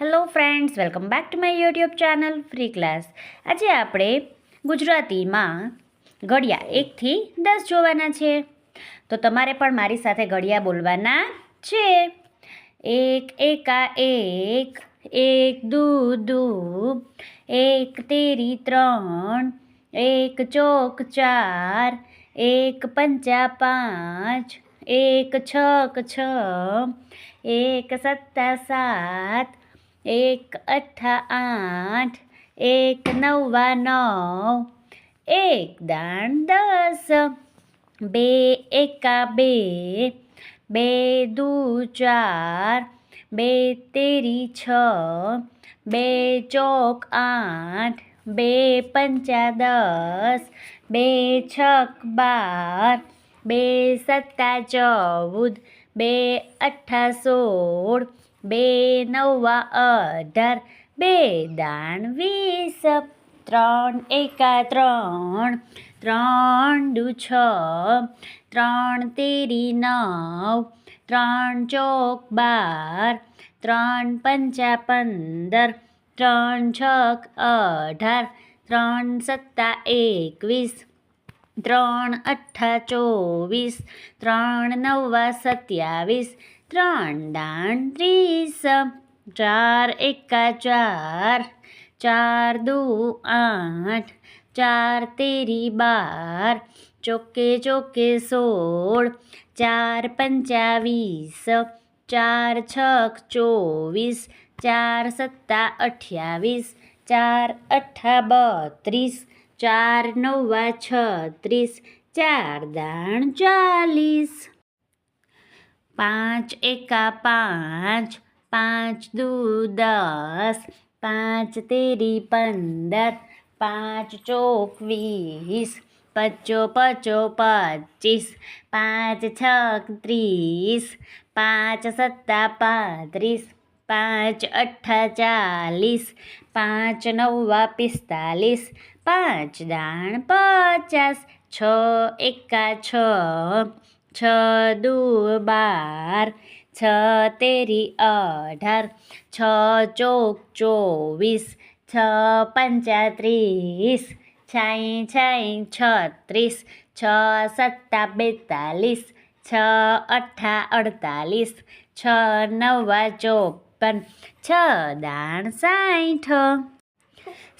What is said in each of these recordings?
Hello friends, welcome back to my YouTube channel free class. આજે આપણે ગુજરાતીમાં ઘડિયા એકથી દસ જોવાના છે. તો તમારે પણ મારી સાથે ઘડિયા બોલવાના છે. એક, એકા એક એક, દુ દુ, એક, તેરી, ત્રણ, એક, ચોક, ચાર, એક, પંચા, પાંચ, એક છક છ, એક, સત્તા, સાત એક અઠ્ઠા આઠ, એક નવા નવ, એક દાણ દસ, બે એકા બે બે દુ ચાર, બે તેરી છ, બે ચોક આઠ, બે પંચા દસ, બે છક બાર, બે સત્તા ચૌદ, બે અઠ્ઠા સોળ બે નવા અઢાર, બે દાણ વીસ, ત્રણ એકા ત્રણ ત્રણ દુ છ, ત્રણ તેરી નવ, ત્રણ ચોક બાર, ત્રણ પંચા પંદર, ત્રણ છક અઢાર, ત્રણ સત્તા એકવીસ, ત્રણ અઠ્ઠા ચોવીસ, ત્રણ નવ્વા સત્યાવીસ, ત્રણ દાણ ત્રીસ ચાર, એકા, ચાર ચાર, દુ, આઠ, ચાર, તેરી, બાર, ચોકે ચોકે, સોળ, ચાર, પંચાવીસ, ચાર છક ચોવીસ, ચાર, સત્તા, અઠ્યાવીસ, ચાર અઠ્ઠા બત્રીસ, ચાર, નવા, છત્રીસ, ચાર, દાણ, ચાલીસ, પાંચ, એકા, પાંચ પાંચ દુ દસ, પાંચ તેરી પંદર, પાંચ ચોક વીસ, પચો પચો પચીસ, પાંચ છક ત્રીસ, પાંચ સત્તા પાંત્રીસ, પાંચ અઠ્ઠા ચાલીસ, પાંચ નવ્વા પિસ્તાલીસ, પાંચ દાણ પચાસ, છ એકા છ છ દુ બાર છ તેરી અઢાર, છ ચોક ચોવીસ, છ પંચા ત્રીસ છાઈ છાઈ છત્રીસ, છ સત્તા બેતાલીસ, છ અઠ્ઠા અડતાલીસ, છ નવા ચોપન, છ દાણ સાઠ.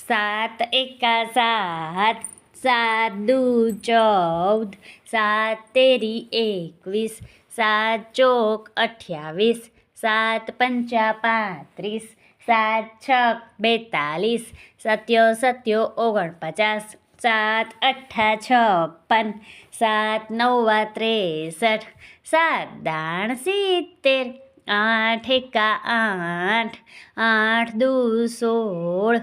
સાત એકા સાત સાત દુ ચૌદ, સાત તેરી એકવીસ સાત ચોક અઠ્યાવીસ, સાત પંચા પાંત્રીસ, સાત છક બેતાલીસ, સત્યો સત્યો ઓગણપચાસ, સાત અઠ્ઠા છપ્પન, સાત નવ્વા ત્રેસઠ, સાત દાણ સિત્તેર, આઠ એકા આઠ આઠ દુ સોળ,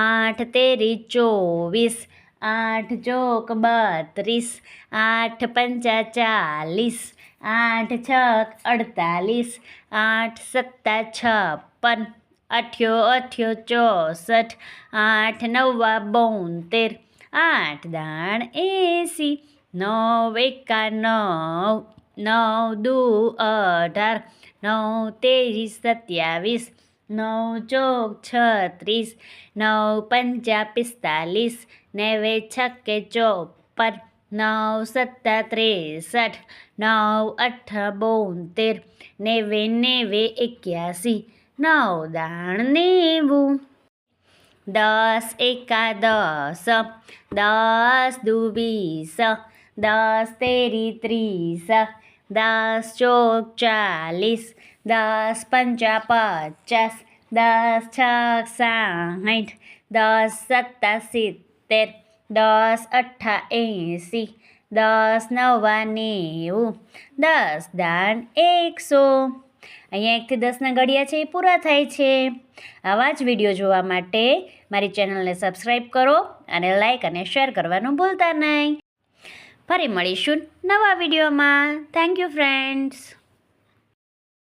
આઠ તેરી ચોવીસ, આઠ ચોક બત્રીસ, આઠ પંચા ચાલીસ આઠ, છ, અડતાલીસ, આઠ, સત્તા, છપ્પન, અઠ્યો અઠ્યો, ચોસઠ, આઠ, નવા, બોતેર, આઠ, દાણ, એંસી, નવ, એકા, નવ નવ, દુ, અઢાર, નવ, તેવીસ, સત્યાવીસ, નવ, ચોક, છત્રીસ, નવ, પંચા, પિસ્તાલીસ, નેવે છકે ચોપન નવ સત્તા ત્રેસઠ નવ અઠ બોતેર નેવે નેવે એક્યાસી નવ દાણ નેવું દસ એકા દસ દસ દસ તેરી ત્રીસ દસ ચોક ચાલીસ દસ પંચા પચાસ દસ છ સાઠ દસ સત્તા સિત્તેર દસ અઠ્ઠા એંસી દસ નવા નેવું દસ દાન એકસો. અહીંયા એકથી દસના ઘડિયા છે, એ પૂરા થાય છે. આવા જ વીડિયો જોવા માટે મારી ચેનલને સબસ્ક્રાઈબ કરો અને લાઇક અને શેર કરવાનું ભૂલતા નહીં. ફરી મળીશું નવા વિડીયોમાં. Thank you, friends.